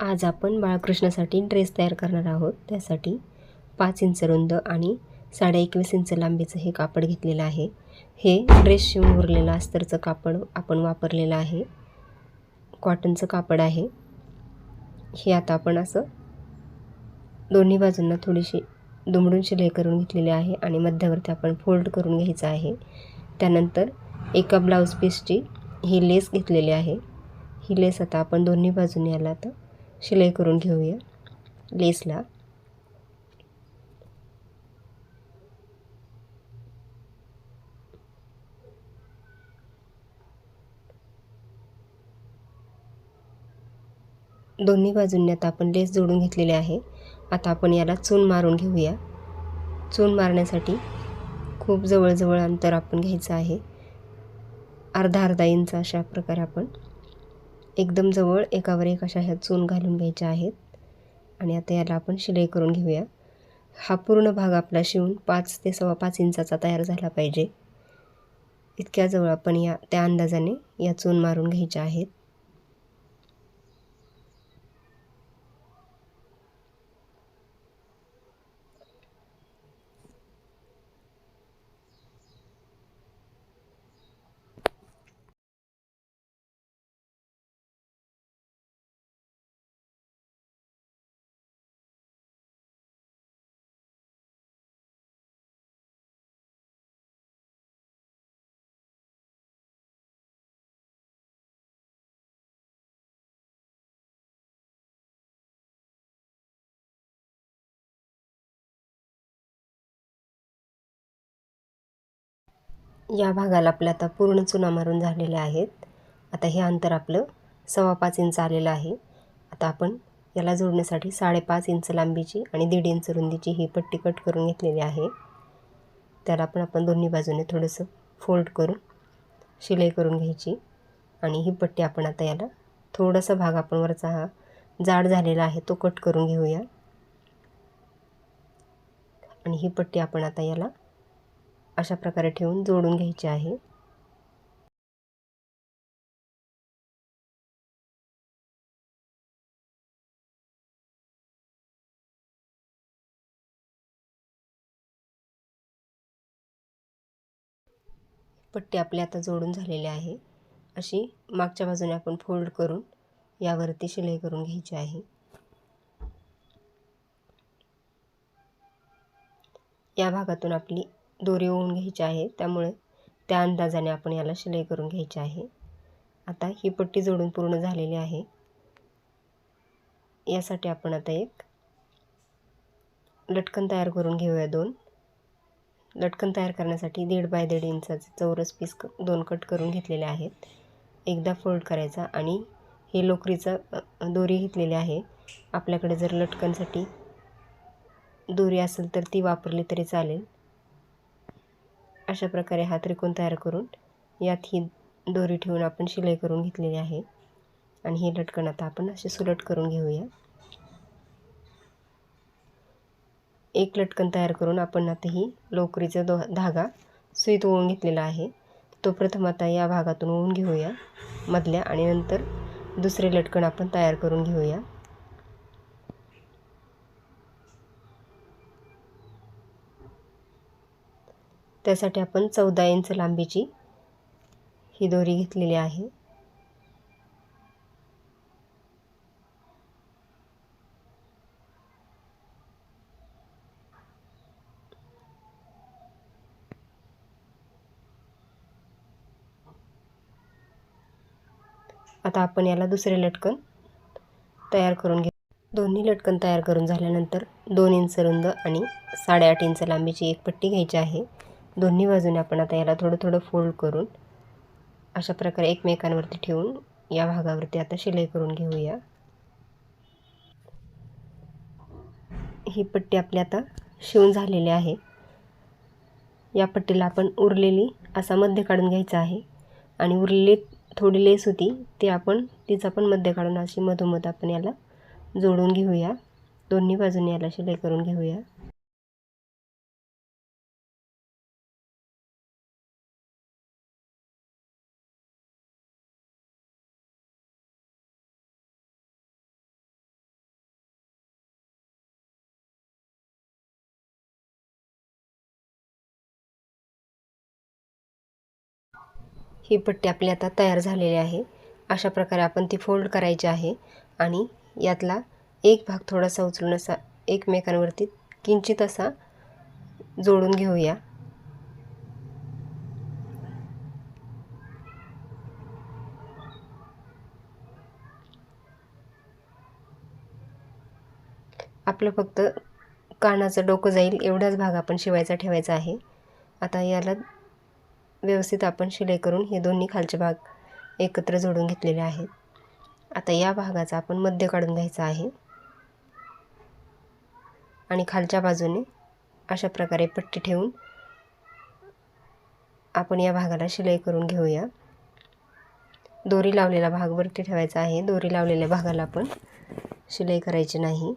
आज आपण बाळकृष्णासाठी ड्रेस तयार करणार आहोत. त्यासाठी पाच इंच रुंद आणि साडे एकवीस इंच लांबीचं हे कापड घेतलेलं आहे. हे ड्रेस शिवून उरलेलं अस्तरचं कापड आपण वापरलेलं आहे. कॉटनचं कापड आहे. हे आता आपण असं दोन्ही बाजूंना थोडीशी दुमडून शिलाई करून घेतलेली आहे आणि मध्यावरती आपण फोल्ड करून घ्यायचं आहे. त्यानंतर एका ब्लाऊज पीसची ही लेस घेतलेली आहे. ही लेस आता आपण दोन्ही बाजूने याला आता शिलाई करून घेऊया. लेसला. दोन्ही बाजूंनी आता आपण लेस जोडून घेतलेले आहे. आता आपण याला चून मारून घेऊया. चून मारण्यासाठी खूप जवळजवळ अंतर आपण घ्यायचं आहे. अर्धा अर्धा इंच अशा प्रकारे आपण एकदम जवळ एकावर एक अशा ह्या चून घालून घ्यायच्या आहेत. आणि आता याला आपण शिलाई करून घेऊया. हा पूर्ण भाग आपला शिवून पाच ते सव्वा पाच इंचाचा तयार झाला पाहिजे. इतक्या जवळ आपण या त्या अंदाजाने या चून मारून घ्यायच्या आहेत. या भागाला आपल्या आता पूर्ण चुना मारून झालेल्या आहेत. आता हे अंतर आपलं सव्वा पाच इंच आलेलं आहे. आता आपण याला जोडण्यासाठी साडेपाच इंच लांबीची आणि दीड इंच रुंदीची ही पट्टी कट करून घेतलेली आहे. त्याला पण आपण दोन्ही बाजूने थोडंसं फोल्ड करून शिलाई करून घ्यायची. आणि ही पट्टी आपण आता याला थोडासा भाग आपण वरचा हा जाड झालेला आहे तो कट करून घेऊया. आणि ही पट्टी आपण आता याला अशा प्रकारे ठेवून जोडून घ्यायचे आहे. पट्टी आपली आता जोडून झालेली आहे. अशी मागच्या बाजूने आपण फोल्ड करून यावरती शिलाई करून घ्यायची आहे. या भागातून आपली दोरी ओवून घ्यायची आहे. त्यामुळे त्या अंदाजाने आपण याला शिलाई करून घ्यायची आहे. आता ही पट्टी जोडून पूर्ण झालेली आहे. यासाठी आपण आता एक लटकन तयार करून घेऊया दोन. लटकन तयार करण्यासाठी दीड बाय दीड इंचाचे चौरस पीस क दोन कट करून घेतलेले आहेत. एकदा फोल्ड करायचा आणि हे लोकरीचा दोरी घेतलेली आहे. आपल्याकडे जर लटकनसाठी दोरी असेल तर ती वापरली तरी चालेल. अशा प्रकारे हा त्रिकोण तयार करून यात ही दोरी ठेवून आपण शिलाई करून घेतलेली आहे. आणि हे लटकन आता आपण असे सुलट करून घेऊया. एक लटकन तयार करून आपण आता ही लोकरीचा दो धागा सुईत ओवून घेतलेला आहे. तो प्रथम आता या भागातून ओवून घेऊया मधल्या आणि नंतर दुसरे लटकन आपण तयार करून घेऊया. त्यासाठी आपण चौदा इंच लांबीची ही दोरी घेतलेली आहे. आता आपण याला दुसरे लटकन तयार करून घेऊ. दोन्ही लटकन तयार करून झाल्यानंतर दोन इंच रुंद आणि साडेआठ इंच लांबीची एक पट्टी घ्यायची आहे. दोन्ही बाजूने आपण आता याला थोडं थोडं फोल्ड करून अशा प्रकारे एकमेकांवरती ठेवून या भागावरती आता शिलाई करून घेऊया. ही पट्टी आपली आता शिवून झालेली आहे. या पट्टीला आपण उरलेली असा मध्य काढून घ्यायचा आहे आणि उरलेली थोडी लेस होती ती आपण तिचा पण मध्य काढून अशी मधोमध आपण याला जोडून घेऊया. दोन्ही बाजूने याला शिलाई करून घेऊया. ही पट्टी आपली आता तयार झालेली आहे. अशा प्रकारे आपण ती फोल्ड करायची आहे आणि यातला एक भाग थोडासा उचलून असा एकमेकांवरती किंचित असा जोडून घेऊया. आपलं फक्त कानाचं डोकं जाईल एवढाच भाग आपण शिवायचा ठेवायचा आहे. आता याला व्यवस्थित आपण शिलाई करून हे दोन्ही खालचे भाग एकत्र जोडून घेतलेले आहेत. आता या भागाचा आपण मध्य काढून घ्यायचा आहे. आणि खालच्या बाजूने अशा प्रकारे पट्टी ठेवून आपण या भागाला शिलाई करून घेऊया. दोरी लावलेला भाग वरती ठेवायचा आहे. दोरी लावलेल्या भागाला आपण शिलाई करायची नाही.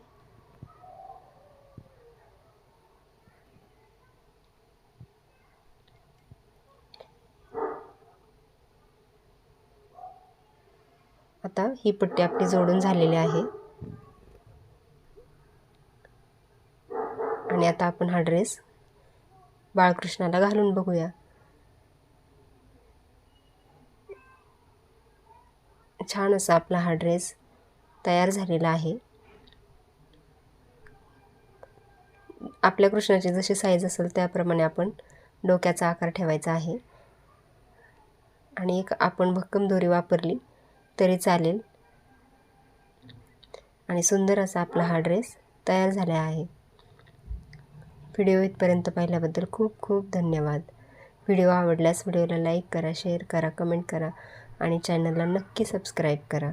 आता ही पट्टी आपली जोडून झालेली आहे. आणि आता आपण हा ड्रेस बाळकृष्णाला घालून बघूया. छान असा आपला हा ड्रेस तयार झालेला आहे. आपल्या कृष्णाची जशी साईज असेल त्याप्रमाणे आपण डोक्याचा आकार ठेवायचा आहे. आणि एक आपण भक्कम दोरी वापरली. तरी चालेल. आणि सुंदर असा आपला हा ड्रेस तयार झाला आहे. व्हिडिओ इथपर्यंत पाहिल्याबद्दल खूप खूप धन्यवाद. व्हिडिओ आवडल्यास व्हिडिओला लाईक करा शेअर करा कमेंट करा आणि चॅनलला नक्की सबस्क्राईब करा.